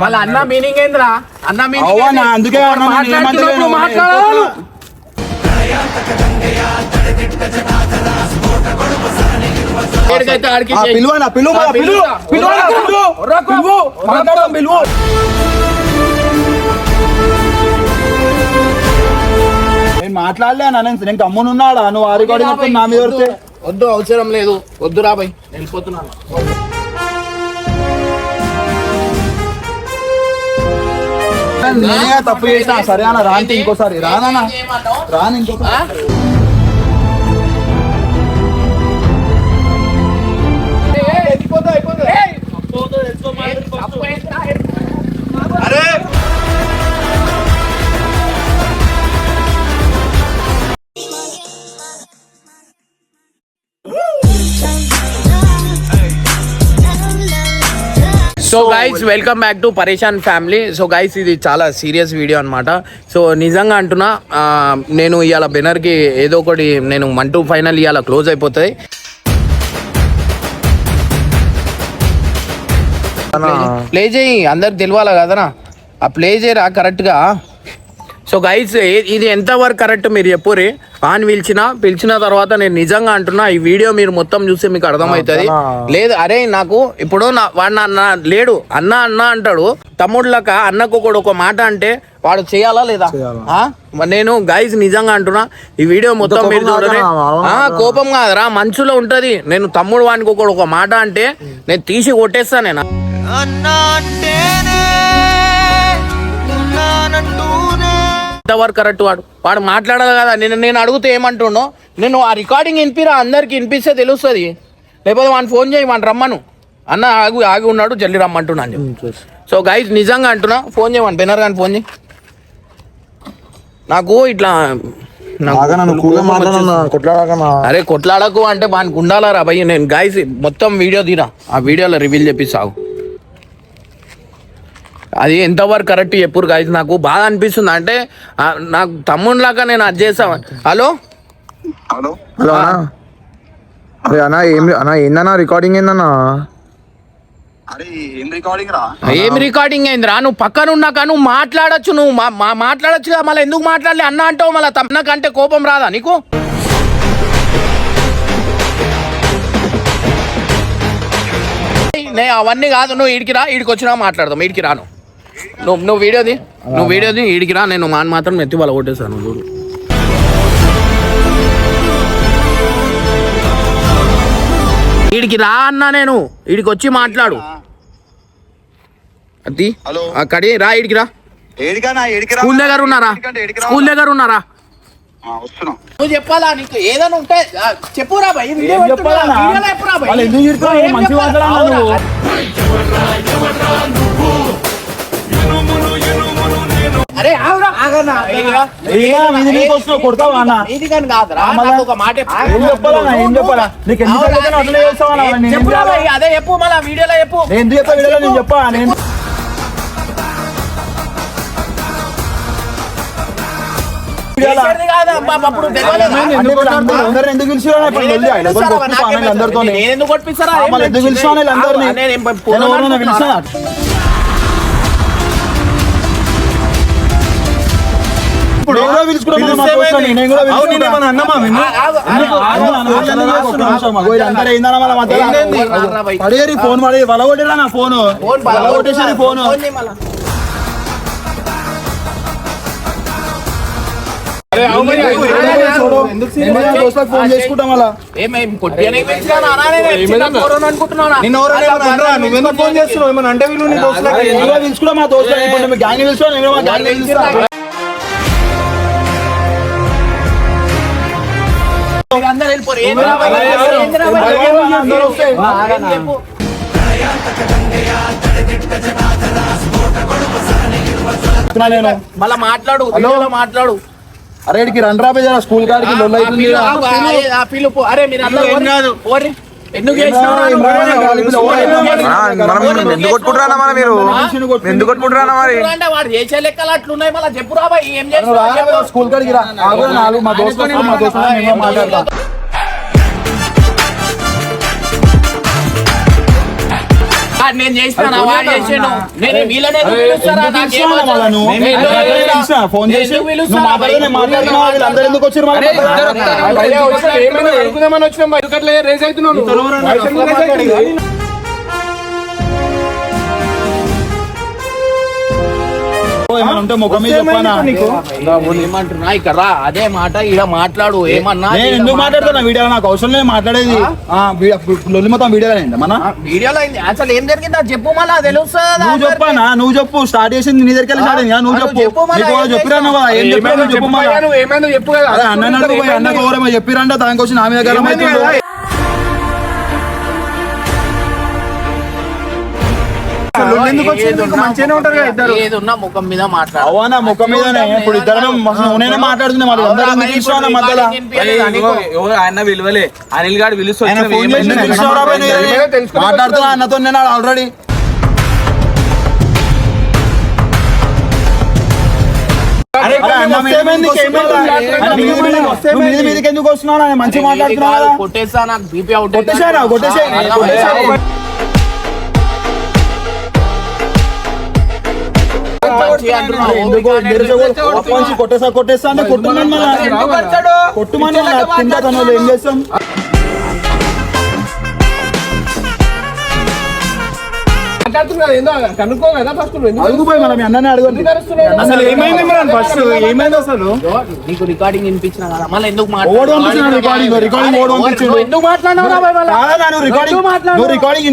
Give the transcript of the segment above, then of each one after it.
వాళ్ళ అన్న మీనింగ్ ఏంద్రా అన్న మీనింగ్ అందుకే. మాట్లాడాలి. పిలువనా పిలువు పిలువు. పిలువు పిలువు ఉర్రకు. పిలువు మాట్లాడదాం పిలువు మాట్లాడలే అన్న నేను నేను గమ్మునున్నాడా నువ్వు ఆరు కూడా నా మీద పడితే వద్దు అవసరం లేదు. వద్దు రాబాయ్ వెళ్ళిపోతున్నాను నేనే తప్పు చేసిన. సరే అన్న రాంటి ఇంకోసారి. రానా రాను ఇంకోసారి. అరే! So guys welcome back to Pareshan family so guys ఇది చాలా సీరియస్ వీడియో అనమాట సో నిజంగా అంటున్నా నేను ఇవాళ బెనర్కి ఏదో ఒకటి నేను వన్ టూ ఫైనల్ ఇవాళ క్లోజ్ అయిపోతుంది. ప్లే చేయి అందరికి తెలియాలా కదనా ఆ ప్లే చేయరా కరెక్ట్గా సో గైస్ ఇది ఎంతవరకు కరెక్ట్ మీరు చెప్పురి ఆన్ పిలిచిన పిలిచిన తర్వాత నేను నిజంగా అంటున్నా ఈ వీడియో మీరు మొత్తం చూస్తే మీకు అర్థమవుతుంది. లేదు అరే నాకు ఇప్పుడు నా వాడు నా లేడు అన్న అన్న అంటాడు తమ్ముళ్ళక అన్నకు కూడా ఒక మాట అంటే వాడు చేయాలా లేదా? నేను గైస్ నిజంగా అంటున్నా ఈ వీడియో మొత్తం మీరు చూడరే ఆ, కోపం కాదురా మనసులో ఉంటది. నేను తమ్ముడు వానికి ఒకడు ఒక మాట అంటే నేను తీసి కొట్టేస్తా నేను. అన్నా అంటేనే ఎంతవరకు కరెక్ట్ వాడు. వాడు మాట్లాడాలి కదా. నేను నేను అడిగితే ఏమంటుండో? నేను ఆ రికార్డింగ్ వినిపిరా? అందరికి వినిపిస్తే తెలుస్తుంది. లేకపోతే వాడిని ఫోన్ చేయి వాడిని రమ్మను. అన్న ఆగి ఆగి ఉన్నాడు జల్లి రమ్మంటున్నాను చెప్పు. సో గైజ్ నిజంగా అంటున్నా ఫోన్ చేయమని బెనర్ కానీ ఫోన్ చేయి. నాకు ఇట్లా అరే కొట్లాడకు అంటే వానికి ఉండాలరా భయ్ నేను గాయస్ మొత్తం వీడియో తీరా. ఆ వీడియోలో రివీల్ చెప్పిస్తావు అది ఎంతవరకు కరెక్ట్ చెప్పురు గాయస్ నాకు బాగా అనిపిస్తుంది. అంటే నాకు తమ్ముళ్ళలాగా నేను అది చేసా హలో హలో హలో అన్నా. అరే అన్నా ఏం అన్నా ఏందన్నా రికార్డింగ్ ఏందన్నా? అరే ఏం రికార్డింగ్ రా? ఏం రికార్డింగ్ అయిందిరా? నువ్వు పక్కన ఉన్నాక నువ్వు మాట్లాడొచ్చు. నువ్వు మా- మాట్లాడొచ్చు కదా మళ్ళీ ఎందుకు మాట్లాడలే? అన్న అంటావు మళ్ళీ. తప్పనకంటే కోపం రాదా నీకు? నే అవన్నీ కాదు. నువ్వు ఈడికి రా ఈడికి వచ్చినా మాట్లాడదాం. ఈడికి రాను. నువ్వు నువ్వు వీడియోది నువ్వు వీడియోది ఈడికి రా నేను మాన్ మాత్రం ఎత్తి వాళ్ళ కొట్టేశాను చూడు. ఈడికి రా అన్నా నేను. ఈడికి వచ్చి మాట్లాడు. అది హలో. అక్కడి రా ఈడికి రా. స్కూల్ దగ్గర ఉన్నారా. స్కూల్ దగ్గర ఉన్నారా? ఆ, వస్తున్నా. నువ్వు చెప్పాలా నీకు? ఏదైనా ఉంటే చెప్పురా భయ్ వీడియో అరే ఆగురా. ఏదిరా? ఏడిగా మీది నీకు వస్తున్నావు కొడతావా అన్న? నీది కానీ కాదురా. మళ్ళా? నాకు ఒక మాట చెప్పు. ఏం చెప్పాలన్నా ఏం చెప్పాలా? నీకు ఎందుకు చేస్తావా అదే చెప్పు మళ్ళా వీడియోలో చెప్పు. నేను ఎందుకు చెప్పా? వీడియోలో నేను చెప్పా? నేను వీడియోలో- చేసేది కాదు అబ్బా, అప్పుడు తెలియలేదా? అంటే పడేరి ఫోన్ పడి వలగొట్టిరా నా ఫోన్? Phone వలగొట్టేసారి phone. చేసుకుంటాం అలా? నువ్వెందుకు ఫోన్ చేస్తున్నావు? ఏమన్నా అంటే వీళ్ళు నీ పిలుచుకున్నా మా దోస్తులు ఇప్పుడు గ్యాంగ్ పిలుచుకో మళ్ళా మాట్లాడు మాట్లాడు అరే ఇడికి రండి రా స్కూల్ కాడికి లొల్లు అవుతుంది ఆ అరే మీరు మనం ఎందుకు కొట్టుకుంటారా మన మీరు ఎందుకు కొట్టుకుంటారా మరి? అంటే వాడు చేసే లెక్కలు అట్లున్నాయి మళ్ళీ ఏం. స్కూల్ రా. మా మా మాట్లాడతాం. ఆ, నేను చేసినా వాడు చేసాను నేను వీళ్ళనే ఎందుకు పిలుస్తారా? ఎందుకు నాకేం ఏమైనా ఉంటే ముఖం మీద చెప్పానా? ఏమంటున్నా? ఇక్కడ రా, అదే మాట ఇడ మాట్లాడు ఏమన్నా నేను ఎందుకు మాట్లాడుతున్నా? వీడియో నాకు అవసరం లేదు మాట్లాడేది. లొల్లి మొత్తం వీడియోలో అయింది మన? వీడియోలో అయింది. అసలు ఏం జరిగిందో? చెప్పు మళ్ళా తెలుస్తుంది? నువ్వు చెప్పానా? నువ్వు చెప్పు. స్టార్ట్ చేసింది నీ దగ్గరికి స్టార్ట్ అయింది. నువ్వు చెప్పు. నీకు చెప్పిరా నువ్వు? ఏం చెప్పిరా నువ్వు? చెప్పు మళ్ళా. చెప్పు కదా అదే అన్న అడుగు పోయి అన్న గౌరవ చెప్పిరంట దానికి వచ్చి నా ఇద్దరు. ఏదున్నా ముఖం మీద మాట్లాడు. అవునా? ముఖం మీదనే? ఇప్పుడు ఇద్దరు నేనే మాట్లాడుతున్నా మరి. అందరూ ఎందుకు పిలుస్తున్నావు నా మధ్యలో? ఆయన విలువలే అనిల్ గారు పిలుస్తూ ఆయన ఫోన్ చేసి ఎందుకు పిలుస్తున్నావురా పోయి నీ? మాట్లాడుతున్నా అన్నతో నేను ఆల్రెడీ. మీదకి ఎందుకు వస్తున్నావు? మంచిగా మాట్లాడుతున్నావు కొట్టేసా నాకు బీపీ అవుట్ కొట్టేశారా? కొట్టేశాయి. అప్పంచి కొట్టేసా కొట్టేసా అంటే కొట్టుమని మళ్ళా. కొట్టుమని తను ఏం చేస్తాం? కనుక్కో కదా ఫస్ట్ మనం అన్ననే అసలు ఏమైంది ఫస్ట్ ఏమైంది అసలు? నీకు రికార్డింగ్ వినిపించిన కదా? మళ్ళీ ఎందుకు ఓడు పంపించిన రికార్డింగ్ రికార్డింగ్ ఓడు పంపించిండు. ఎందుకు మాట్లాడినావు రా బాయ్ మళ్ళా? కాదా నువ్వు రికార్డింగ్ నువ్వు రికార్డింగ్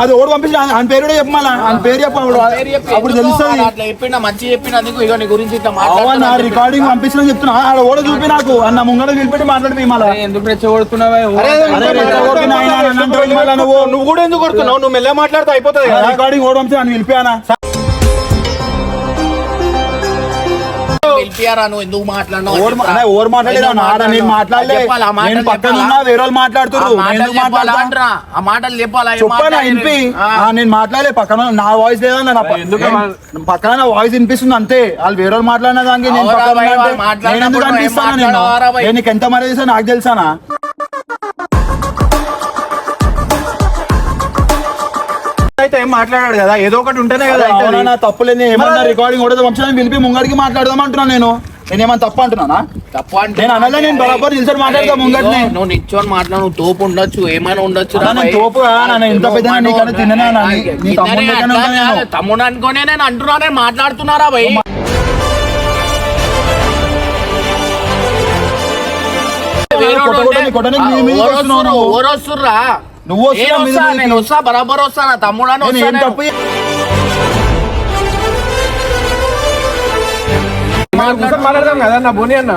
అది ఓడు పంపించిన ఆయన పేరు కూడా చెప్పు మళ్ళా ఆయన పేరు చెప్పు అప్పుడు పేరు చెప్పి అప్పుడు ఎందుకు తెలుస్తుంది అట్లా చెప్పిన మంచి చెప్పినందుకు ఇగో నీ గురించి ఇట్లా రికార్డింగ్ పంపించిన చెప్తున్నా ఆడ ఓడ చూపి నాకు అన్న ముంగడ పిలిపెట్టి మాట్లాడిపోయి మళ్ళా ఎందుకు రెచ్చగొడుతున్నావా నువ్వు నువ్వు కూడా ఎందుకు కొడుతున్నావు నువ్వు మెల్ల మాట్లాడితే అయిపోతుంది రికార్డింగ్ ఓడ పంపించి నన్ను పిలిపానా ఎందుకు మాట్లాడినావు? నేను మాట్లాడలే. నేను పక్కన? ఉన్నా వేరే వాళ్ళు మాట్లాడుతున్నారు నేను ఎందుకు? ఆ మాటలు చెప్పాలా? చెప్పాను మాట్లాడలే. పక్కన నా వాయిస్ నా పక్కన నా వాయిస్ వినిపిస్తుంది అంతే. వాళ్ళు వేరే వాళ్ళు మాట్లాడిన దానికి నేను పక్కన ఎందుకు అనిపిస్తాను నీకు ఎంత మర్యాద నాకు తెలుసానా? అయితే ఏం మాట్లాడాడు కదా ఏదో ఒకటి ఉంటేనే కదా అవునా, అవుతుంది. నా తప్పులేదు ఏమన్నా రికార్డింగ్ కూడా వంశాన్ని పిలిపి ముంగడికి మాట్లాడదాం అంటున్నాను నేను నేనేమన్నా తప్పు అంటున్నానా తప్పు అంటే నేను అనలే నేను బరాబర్ నిల్చొని మాట్లాడతా ముంగట్నే నువ్వు నిల్చొని మాట్లాడు నువ్వు తోపు ఉండొచ్చు ఏమైనా ఉండొచ్చు. తోపు? నీకన్నా ఆ, నీ తమ్ముడు అనుకోనే నేను అంటున్నా నేను మాట్లాడుతున్నారా భయ్ కొట్ట- కొట్టని-. ఓరొస్తుర్రా నువ్వు నేను వస్తా, బరాబర్ వస్తా నా తమ్ముడు అని వస్తా నేను. తప్పు మనం కూర్చొని మాట్లాడదాం కదా నా బోని అన్న.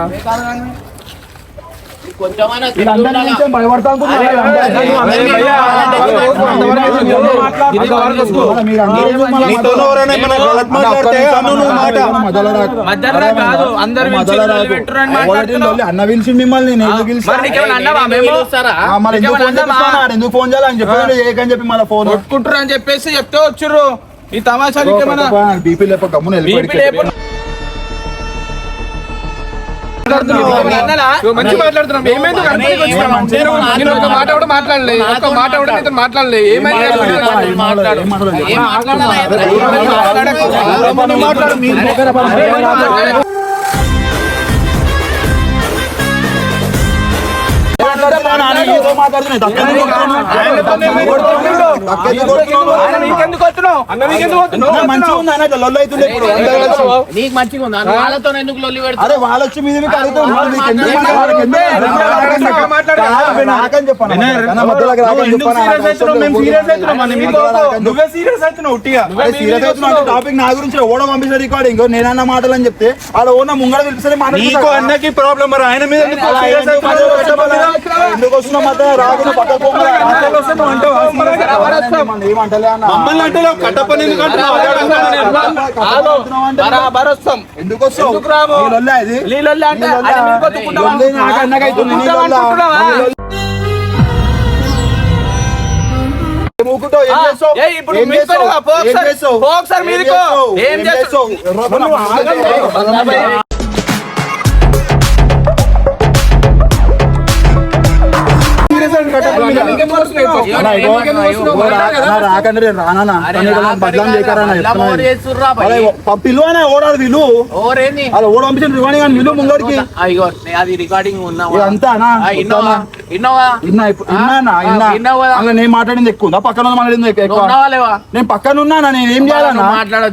అన్న పిలిచి మిమ్మల్ని ఎందుకు ఫోన్ నీకేమైనా చేపిస్తాను? అన్నావా? ఆడు ఎందుకు ఫోన్ చేయాలి అని చెప్పాడు ఏకని చెప్పి మళ్ళీ ఫోన్ కొట్టుకుంటారు అని చెప్పేసి చెప్తే వచ్చుర్రు ఈ తమాషా బీపీ లేప గమ్మున మంచి మాట్లాడుతున్నాం ఏమైంది? నేను నేను ఒక మాట కూడా మాట్లాడలే. ఒక్క మాట కూడా నీతో మాట్లాడలే. ఏమైంది? మాట్లాడు, నీకు మంచిగా ఉందా? వాళ్ళతో ఎందుకు లొల్లి అరే వాళ్ళు వచ్చి మీద వాళ్ళు నువ్వే సీరియస్ అవుతున్నావు సీరియస్ టాపిక్ నా గురించి ఓడం పంపించిన రికార్డింగ్ నేనన్న మాటలు అని చెప్తే ఆడ ఓన ముంగడ పిలిపిస్తే అన్నకి ప్రాబ్లం మరి ఆయన మీద ఎందుకు serious అవుతున్నావు? ఎందుకు వస్తున్నావు మధ్య రాకుండా పక్కకు పోమరా. మధ్యలో వస్తే నువ్వు అంటావా? మనం ఏమంటలే అన్న. మమ్మల్ని అంటే కట్టపని ఎందుకు అంటున్నావు? అదే అడుగుతున్నా నేను. బరాబర్ వస్తాం. ఎందుకు వస్తావు? ఎందుకు రాము? నీ రాకండి చేయకరా అలా ఓడ పంపించిన రివాణి కానీ ముంగడికి. అది రికార్డింగ్ అన్న, ఆ, ఇన్నోవా? ఇన్నా ఇన్నా. ఇన్నా. నేను మాట్లాడింది ఎక్కువ ఉందా? పక్కన మాట్లాడింది ఎక్కువ? నేను పక్కన ఉన్నానా? నేను ఏం చేయాలన్నా.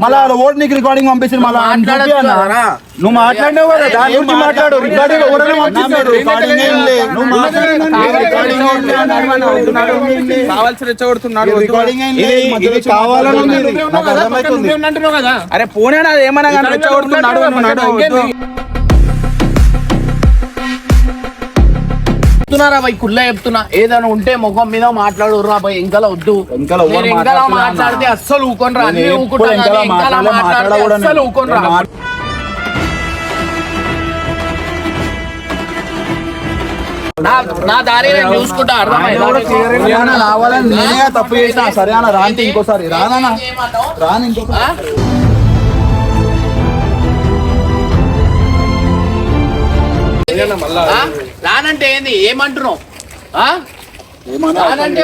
మళ్ళీ నీకు రికార్డింగ్ పంపించింది మళ్ళీ? నువ్వు మాట్లాడినావు కదా దాని గురించి మాట్లాడు. రికార్డింగ్ ఎవరైనా పంపిస్తాడు. రికార్డింగ్. నువ్వు రికార్డింగ్. కావాల్సి రెచ్చగొడుతున్నాడు. ఇది- కావాలని అర్థమవుతుంది. అరే పోనీ అది ఏమన్నా కానీ రెచ్చగొడుతున్నాడు చెప్తున్నారా భయ్ కుళ్ళ చెప్తున్నా. ఏదైనా ఉంటే ముఖం మీద మాట్లాడురా భయ్ ఇంకా వద్దు. వెనకాల ఎవ్వరు నేను ఇంకా మాట్లాడితే అన్న. అస్సలు ఊకొనరా. అన్ని నేను ఎప్పుడు ఊకుంటా వెనకాల కానీ ఇంకా మాట్లాడలే, మాట్లాడితే మాట్లాడ కూడా అస్సలు నేను. ఊకొనరా. నేను నా నా దారి నేను చూసుకుంటా. అర్థమైందా? రావాలని నేనే తప్పు చేసిన. సరే అన్న రాంటి ఇంకోసారి రానా? రాను ఇంకోసారి. ఆ? ఆ? రానంటే ఏంది? ఏమంటున్నావు? రానంటే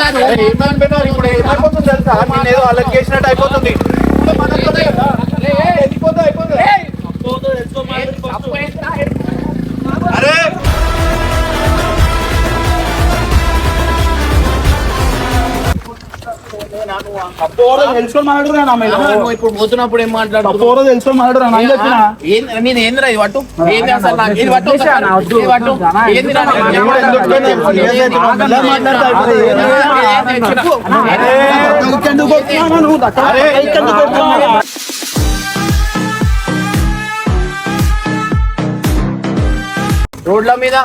రాదు? ఇప్పుడు అయిపోతుంది తెలుసా? నేను ఏదో వాళ్ళకి చేసినట్టు అయిపోతుంది. అరే! ఇప్పుడు పోతున్నప్పుడు ఏం తెలుసుకొని మాట్లాడుతున్నా నేను ఏందిరా ఇది పట్టు ఏంది అసలు నాకు ఇది పట్టు. ఇది పట్టు మాట్లాడతా. రోడ్ల మీద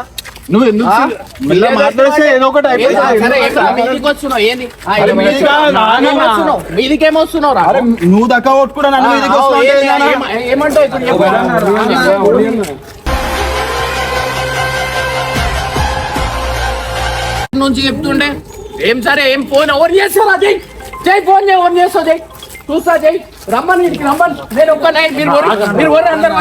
నువ్వు ఎందుకు మాట్లాడితే ఏదో ఒకటి రా నువ్వు దక్క కొట్టుకున్నా నన్ను మీదికి వస్తున్నా అంటే ఏందన్నా? ఏమంటావు ఇప్పుడు? చెప్పు. నుంచి చెప్తుండే. ఏం సరే ఏం ఫోన్? ఎవరు చేస్తారా? జై జై ఫోన్ చేయి ఎవరు చేస్తావు? జై చూస్తా జై. రమ్మని రమ్మని. నేను ఒక్క మీరు మీరు అందరు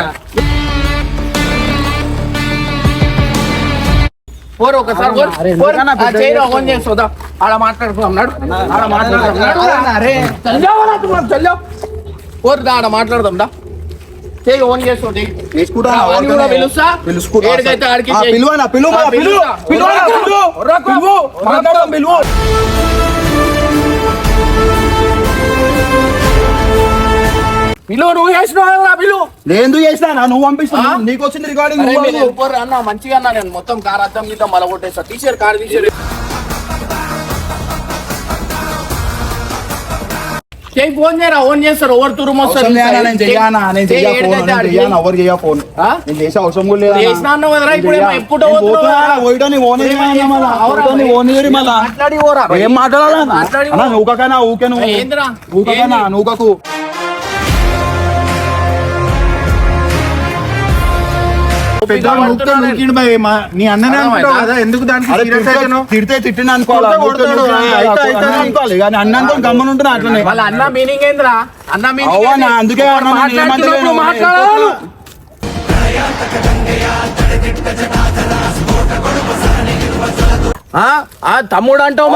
పోరు ఒకసారి చేయరా ఫోన్ ఆడ మాట్లాడుకుందాం. నడు. ఆడ మాట్లాడుకుందాం. నడు. చల్లావరా తు మనం చల్లావు పోరు దా ఆడ మాట్లాడదాం చేయి ఓన్ పిలుస్తా. పిలుచుకుంటా. పిలువనా? పిలువు. పిలువు నువ్వు చేసినావు నేను చేసినా నువ్వు పంపిస్తున్నా? నీకు వచ్చింది రికార్డింగ్ అన్న మంచిగా అన్న నేను మొత్తం కార్ అద్దం కొట్టేస్తా తీసారు కార్ తీసారు చేయి ఫోన్ చేయరా ఓన్ చేస్తారు ఓవర్ తురుము వస్తారు అవసరం లేదా? నేను చెయ్యానా నేను చెయ్యా చేయి ఫోన్ ఏడికైతే నేను ఆడికి చెయ్యాను ఎవరు చెయ్యా ఫోన్ ఆ? నేను చేసే అవసరం కూడా లేదా చేసినా అన్నావు కదరా, ఇప్పుడు ఏమో ఎప్పుడు నేను పోతున్నావు పోతున్నా, కదా? పోయిటో నీ ఓన్ ఏరియా అన్నా మళ్ళా. అవురా పోయిటో నీ భయ్. ఓన్ ఏరియా మళ్ళా. మాట్లాడి ఓరా భయ్. ఏం మాట్లాడాలా మాట్లాడి అన్నా పో. నూకకనా ఊకే నువ్వు ఏందిరా? ఊకకనా ఏంది? నూకకు పెద్ద. మా- నీ అన్ననే అనుకుంటావు కదా ఎందుకు దానికి తిడితే- తిట్టిన అనుకోవాలి? అన్న అట్లనే. వాళ్ళ అన్న మీనింగ్ ఏందిరా? అన్న మీనింగ్ అందుకే. మాట్లాడాలి. ఆ? తమ్ముడు అంటావు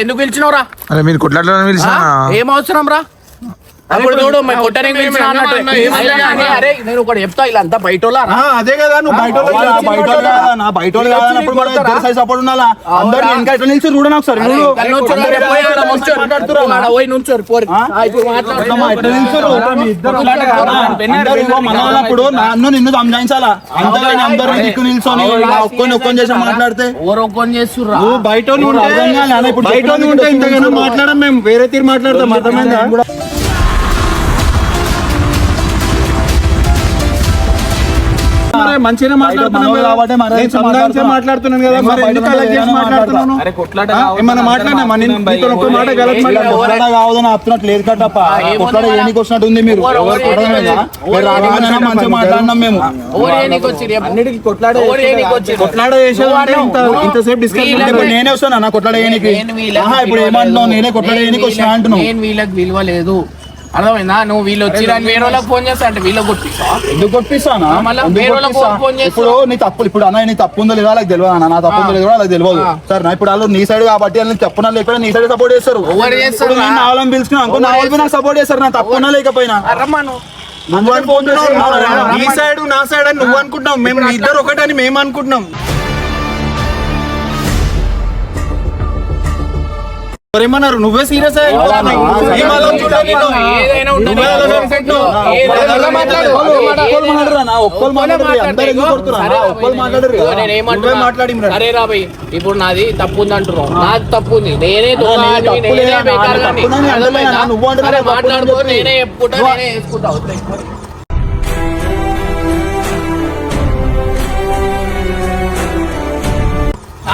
ఎందుకు పిలిచినవరా మీరు కొట్లాడలని పిలిచినా? ఏం అవసరం రా? అప్పుడు చూడు మేము కొట్టడానికి పిలిచినా అన్నట్టు. అరే, అరే, అరే, నేను ఒకటి చెప్తా ఇలా అంతా బయట ఆ, అదే కదా నువ్వు బయట బయట? నా బయట సపోర్ట్ ఉండాలా అందరు నిలిచి చూడను ఒకసారి నన్ను నిన్ను సంజాయించాలా అందరూ అందరూ దిక్కు నిల్చొని ఒక్కొని ఒక్కొని చేసి మాట్లాడితే ఓరొక్కని చేస్తుర్రా నువ్వు బయట బయట ఉంటే ఇంతగానో. మాట్లాడడం మేము వేరే తీరు మాట్లాడతాం అర్థమైందా సంధానించే మాట్లాడుతున్నా. మాట్లాడుతున్నాను కదా. మరి ఎందుకు అలా చేసి మాట్లాడుతున్నాను. ఏమన్నా మాట్లాడినా? ఒక్క మాట గలత్ మాట్లాడు కొట్లాడ కావదని ఆపుతున్నట్టు లేదు కట్టప్ప ఏముంది కొట్లాడ ఏనికి వచ్చినట్టు ఉంది మీరు. మీరు మంచిగా మాట్లాడినాం మేము. కొట్లాడే చేసేది ఇంతసేపు ఇప్పుడు నేనే వస్తాను? అన్న కొట్లాడ ఏనికి ఇప్పుడు ఏమంటున్నావు. నేనే కొట్లాడ ఏనికి వచ్చినా అంటున్నావు. నేను వీళ్ళకి విలువ లేదు. అర్థమైందా? నువ్వు వీళ్ళు వచ్చిరని వేరే వాళ్ళకి ఫోన్ చేస్తా అంటే వీళ్ళకి కొట్టిస్తావా? ఎందుకు కొట్టిస్తానా మళ్ళా వేరే వాళ్ళకి కొట్టిస్తా? ఫోన్. ఇప్పుడు నీ తప్పు ఇప్పుడు అన్న నీ తప్పు ఉందో లేదో వాళ్ళకి తెలియదు అన్న. నా తప్పు ఉందో లేదో వాళ్ళకి తెలియదు. సరే నా ఇప్పుడు వాళ్ళు నీ సైడ్ కాబట్టి వాళ్ళని తప్పునా లేకపోయినా నీ సైడ్ సపోర్ట్ చేస్తారు. ఎవరు చేస్తారు నా వాళ్ళని పిలుచుకున్నా అనుకో నా వాళ్ళు నాకు సపోర్ట్ చేస్తారు. నా తప్పునా లేకపోయినా. రమ్మను. నువ్వు ఫోన్ చేస్తున్నావు నీ సైడ్ నా సైడ్ అని నువ్వు అనుకుంటున్నావు. మేము ఇద్దరు ఒకటని మేము అనుకుంటున్నాం. నువ్వే మాట్లాడి. ఇమ్రాన్. అరే రాబోయ్ ఇప్పుడు నాది తప్పు ఉంది అంటున్నావు నాది తప్పు ఉంది నేనే నేనే లేదా? నా బేకార్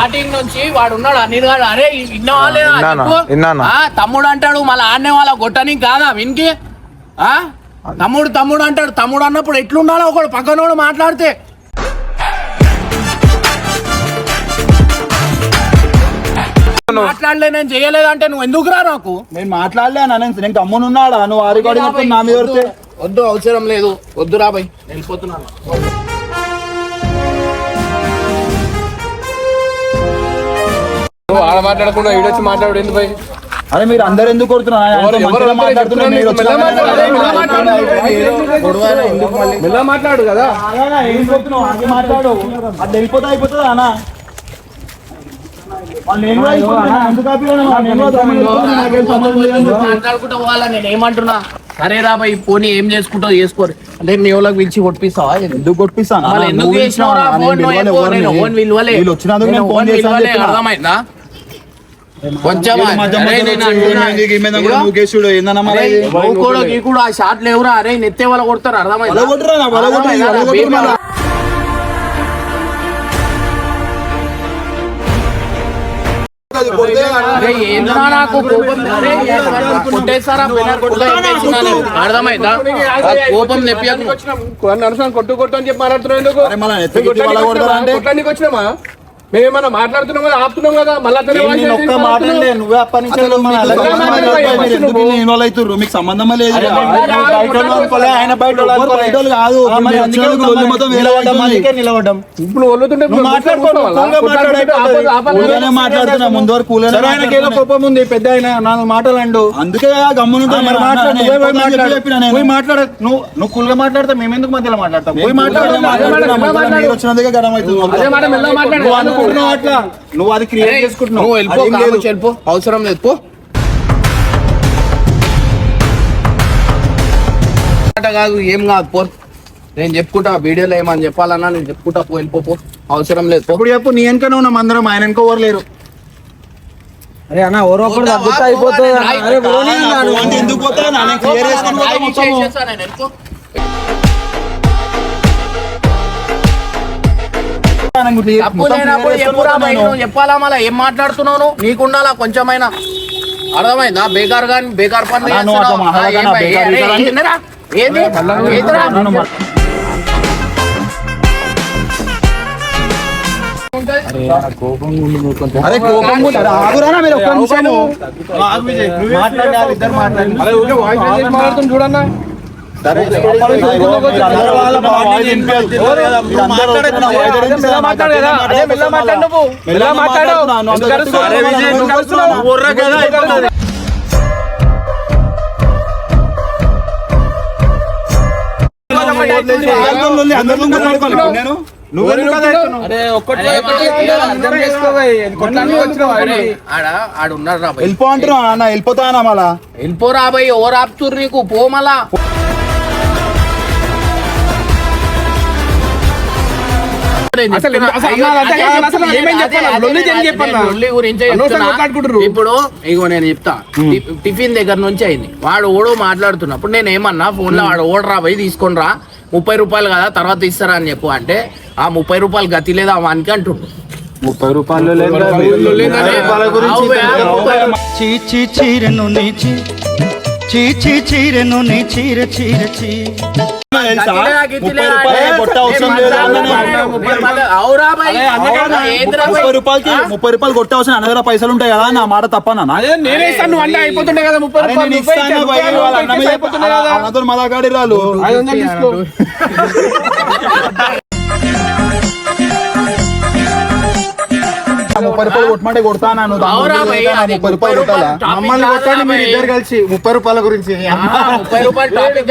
స్టార్టింగ్ నుంచి వాడు ఉన్నాడు అనిల్ గారు అరే విన్నావా లేదా విన్నానా, చెప్పు. విన్నానా. ఆ, తమ్ముడు అంటాడు మళ్ళీ ఆడనే వాళ్ళ గొట్టని కాదా వినికి? ఆ తమ్ముడు తమ్ముడు అంటాడు తమ్ముడు అన్నప్పుడు ఎట్లుండాలో ఒకడు పక్కనోడు మాట్లాడితే. మాట్లాడలే నేను చేయలేదంటే నువ్వు ఎందుకు రా నాకు? నేను మాట్లాడలే అన్న నేను నేను గమ్మునున్నాడా నువ్వు ఆ రికార్డింగ్ మొత్తం నా మీద వద్దు, అవసరం లేదు. వద్దు రా బయ్ వెళ్ళిపోతున్నాను ఆడ మాట్లాడకుండా ఈడొచ్చి మాట్లాడు ఎందుకు పోయి అరే మీరు అందరు ఎందుకు కొడుతున్నారు మాట్లాడు, కదా మాట్లాడు అది వెళ్ళిపోతే అయిపోతుందా అన్న. మాట్లాడుకుంటూ పోవాలా నేను ఏమంటున్నా సరే రా బయ్ పోనీ ఏం చేసుకుంటావు చేసుకోరు అంటే నీ వాళ్ళకి పిలిచి కొట్టిస్తావా ఎందుకు కొట్టిస్తాను ఎందుకు వచ్చినందుకు. అర్థమైందా కొంచెం అరే ఆ షాట్లు ఎవరా? నెత్తే వాళ్ళ కొడతారు అర్థమైందా? కోపం? నడుస్తాను కొట్టు. కొట్టు అని చెప్పి మాట్లాడుతున్నావు మేమేమన్నా మాట్లాడుతున్నాం కదా ఆపుతున్నాం కదా మళ్ళీ మీకు సంబంధం లేదు, ఆయన బయట కాదు ఇప్పుడు మాట్లాడుతున్నా ముందు వరకు ఆయనకి ఏదో. కోపం ఉంది పెద్ద ఆయన నాలుగు మాటలు అండు అందుకే గమ్మునుంటా మరి మాట్లాడు నువ్వే నువ్వు కుల్గా మాట్లాడతా మేము ఎందుకు మధ్యలో మాట్లాడతాం పోయి మాట్లాడు కూలగానే మాట్లాడుతున్నా, మధ్యలో మీరు వచ్చినందుకే గరం అవుతుంది నువ్వు అనుకుంటున్నావు అట్లా. నువ్వు అది క్రియేట్ చేసుకుంటున్నావు. నువ్వు వెళ్ళిపో అవసరం లేదు పో. కాదు ఏం కాదు పో. నేను చెప్పుకుంటా వీడియోలో ఏమని చెప్పాలన్నా నేను చెప్పుకుంటా పో వెళ్ళిపో పో. అవసరం లేదు పో. ఇప్పుడు చెప్పు నీ వెనకనే ఉన్నాం అందరం ఆయన వెనక ఎవరు లేరు? అరే అన్న ఎవరో ఒకరు తగ్గుతా అయిపోతుంది నువ్వు. ఎందుకు పోతా చెప్పాలా మళ్ళీ? ఏం మాట్లాడుతున్నావు నువ్వు? నీకుండాలా? కొంచెమైనా. అర్థమైందా? బేకార్ గాని బేకార్ పనులు బేకార్ అరే? ఏంది కోపం కూడా- అరే ఆగురా నా మీరు ఒక్క నిమిషము. మాట్లాడాలి ఇద్దరు మాట్లాడి అరే ఊరికే. వాయిస్ చేసి మాట్లాడుతుంది చూడన్నా మాట్లాడు కదా అదే మెల్ల మాట్లాడు నువ్వు మెల్ల మాట్లాడు మాట్లాడుతున్నాను. ఎందుకు అరుస్తున్నావు? అరే విజయ్, ఎందుకు అరుస్తున్నావు? నువ్వు ఊర్రా కదా, అయిపోతుంది. అందరితో ఇప్పుడు ఇగో నేను చెప్తా. టిఫిన్ దగ్గర నుంచి అయింది. వాడు ఓడో మాట్లాడుతున్నప్పుడు నేను ఏమన్నా ఫోన్లో వాడు ఓడరా పోయి తీసుకొని రా ముప్పై రూపాయలు కదా తర్వాత ఇస్తారా అని చెప్పు అంటే ఆ ముప్పై రూపాయలు గతి లేదా వానికి అంటుండు. ముప్పై రూపాయలు లేదు? చీచి చీరెను నీచి. చీచి చీరెను నీ చీర చీర చీ. ముప్పై రూపాయలకి ముప్పై రూపాయలు కొట్టే అవసరం అన్న దగ్గర పైసలు ఉంటాయి కదా నా మాట తప్పనా నేనే ఇస్తాను అన్నీ అయిపోతుండే కదా ముప్పై రూపాయలు నేను నువ్వే ముప్పై రూపాయలు కొట్టమంటే కొడతాను ముప్పై రూపాయలు కొట్టాలా? మమ్మల్ని కొట్టండి మీరు ఇద్దరు కలిసి ముప్పై రూపాయల గురించి. ముప్పై రూపాయలు టాపిక్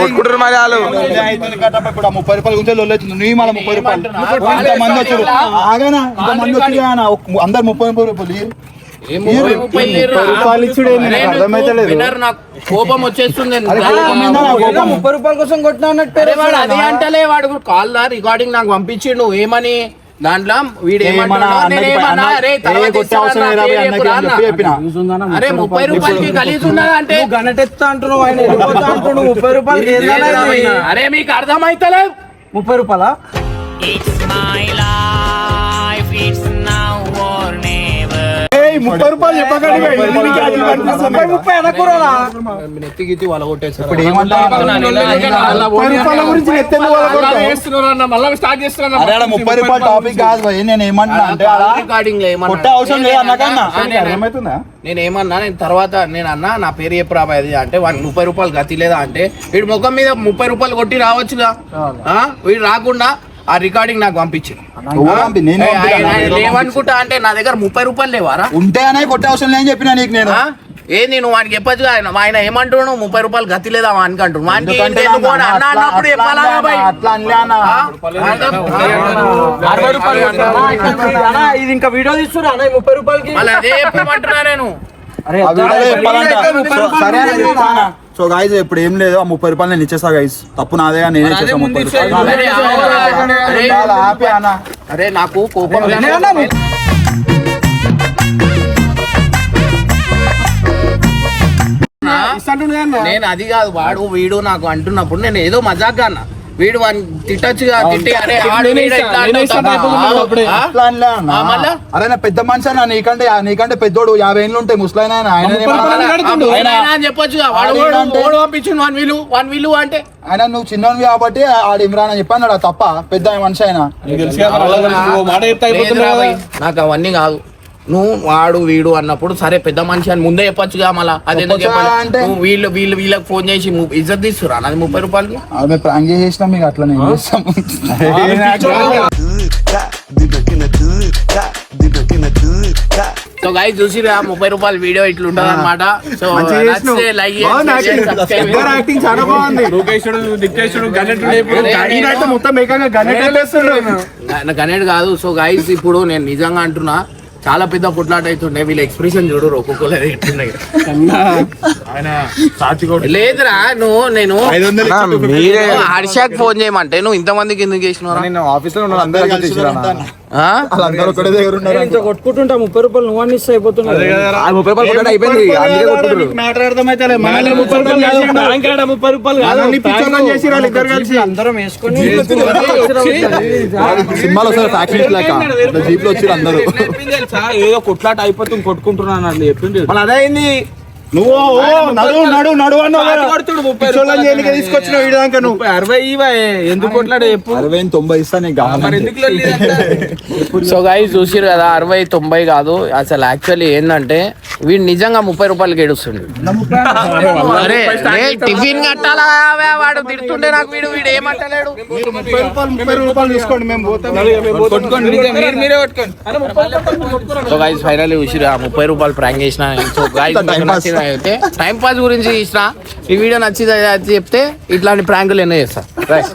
కొట్టుకుంటారు మరి వాళ్ళు. ఇప్పుడు ముప్పై రూపాయల గురించి లొల్లి అవుతుంది నువ్వు మళ్ళీ ముప్పై రూపాయలు. వచ్చారు. ఆగానా? ఇంత మంది వచ్చి అందరు ముప్పై ముప్పై రూపాయలు? రూపాయలు ఇచ్చుడు ఏంది? నాకు. కోపం వచ్చేస్తుంది. ముప్పై రూపాయల కోసం కొట్టినా వాడు అదే అంటలే వాడు కాల్ దా రికార్డింగ్ నాకు పంపించిండు. ఏమని? దాంట్లో వీడు అరే ముప్పై రూపాయలకి కలిసి ఉన్నదా అంటే? నువ్వు గణటెత్తా అంటున్నావు ఆయన ముప్పై ఇది? అరే మీకు అర్థమైతలేదు? ముప్పై రూపాయలా? ముప్పై రూపాయలు చెప్పకండి. ముప్పై ఇప్పుడు గురించి మళ్ళా స్టార్ట్ ఆడ ముప్పై రూపాయల టాపిక్ కాదు నేను ఏమంటున్నా అంటే రికార్డింగ్లో ఏమన్నా? కొట్టే అవసరం లేదు అన్నకన్నా నేను- ఏమన్నా? నేను తర్వాత నేను అన్నా నా పేరు చెప్పు రాబాయ్ అది అంటే వాడికి ముప్పై రూపాయలు గతి లేదా అంటే వీడి ముఖం మీద ముప్పై రూపాయలు కొట్టి రావచ్చుగా? ఆ? వీడు రాకుండా ఆ రికార్డింగ్ నాకు పంపించింది లేవనుకుంటా అంటే నా దగ్గర ముప్పై రూపాయలు లేవారా? ఉంటే అనే కొట్టే అవసరం లేదని చెప్పినా నీకు నేను? ఏంది నువ్వు వానికి చెప్పచ్చు ఆయన? ఆయన ఏమంటున్నావు ముప్పై రూపాయలు గతి లేదా వానికి అన్నా, ఇది ఇంకా వీడియో ముప్పై రూపాయలకి? మళ్ళీ అదే చెప్పమంటున్నా నేను. సో- గాయస్ ఇప్పుడు ఏం లేదు. ఆ ముప్పై రూపాయలు నేను ఇచ్చేస్తా గైస్ తప్పు నాదే నేనే ఇచ్చేస్తా ముప్పై రూపాయలు. హ్యాపీ అన్న. అరే నాకు కోపం నేను అది కాదు వాడు వీడు నాకు అంటున్నప్పుడు నేను ఏదో మజాక్ అన్న. వీడు వాడిని తిట్టచ్చుగా తిట్టి అరే ఆడు వీడు ఎట్లా అంటావు. ఆ? ఆ, మళ్ళా? నా పెద్ద మనిషి అన్న నీకంటే నీకంటే పెద్దోడు యాభై ఏళ్ళు ఉంటాయి ముసలైన ఆయన ఆయన ఆ, అని చెప్పొచ్చుగా వాడు ఓడు పంపించిండు వన్ విలు వన్ విలు అంటే ఆయన నువ్వు చిన్నోనివి కాబట్టి ఆడు ఇమ్రాన్ అని చెప్పి అన్నాడు తప్ప పెద్ద మనిషి ఆయన నీకు తెలుసు కదా, మళ్ళా తెలుసు. ఓ మాట చెప్తే అయిపోతుంది లేదురా కదా. భయ్, నాకు అవన్నీ కాదు నువ్వు వాడు వీడు అన్నప్పుడు సరే పెద్ద మనిషి అని ముందే చెప్పొచ్చుగా మళ్ళా. అది ఎందుకు చెప్పాలి? అంటే? నువ్వు వీళ్ళు వీళ్ళు వీళ్ళకి ఫోన్ చేసి ము- ఇజ్జత్ తీస్తురా నాది ముప్పై రూపాయలకి ఆమె ప్రాంక్ చేసినా మీకు అట్లా నేను సో గైస్ చూసిరా ముప్పై రూపాయల వీడియో ఇట్లా ఉంటది అనమాట సో మంచిగా చేసినావు. నచ్చితే లైక్ బాగుంది చేయండి యాక్టింగ్. ఇద్దరు యాక్టింగ్ చాలా బాగుంది. లోకేశుడు దిక్కేశుడు గన్నెట్టు లేపు. అరే, ఈయనైతే మొత్తం ఏకంగా గణేటేస్తుండు కనెక్ట్ కాదు. సో గైస్ ఇప్పుడు నేను నిజంగా అంటున్నా చాలా పెద్ద పుట్లాట అవుతుండే వీళ్ళ ఎక్స్ప్రెషన్ చూడు ఒక్కొక్కరు ఎట్లున్నాయి ఆయన సాత్వికుడు లేదురా నువ్వు నేను మీరే హర్షాక్ ఫోన్ చేయమంటే నువ్వు ఇంతమందికి ఎందుకు చేసినావు నేను ఆఫీస్లో కొట్టుకుంటుంటా ముప్పై రూపాయలు నువ్వు అన్ని ఆ ముప్పై రూపాయలు అయిపోయింది ముప్పై అందరం వేసుకొని సినిమాలో లెక్క జీప్లో వచ్చారు అందరూ ఏదో కొట్లాట అయిపోతుంది కొట్టుకుంటున్నాను అని చెప్పింది మళ్ళీ అదే అయింది. నువ్వు నడు నడు నడు అన్నావు నువ్వు. అరవై ఎందుకు అరవై తొంభై? సో గైస్ చూసిరు కదా అరవై తొంభై కాదు. అసలు యాక్చువల్లీ ఏంటంటే వీడు నిజంగా ముప్పై రూపాయలకి ఏడుస్తుండు. అరే టిఫిన్ కట్టాలా వాడు తిడుతుండే నాకు వీడు వీడు ఏమంటలేడు. ముప్పై రూపాయలు ముప్పై రూపాయలు తీసుకోండి మేము పోతాం. రూపాయలు. సో ఫైనల్లీ చూసిరు ఆ ముప్పై రూపాయలు ప్రాంక్ చేసిన. సో Time అయితే టైం పాస్ గురించి ఇచ్చిన ఈ వీడియో నచ్చింది చెప్తే ఇట్లాంటి ప్రాంకులు ఎన్నో చేస్తా. రైట్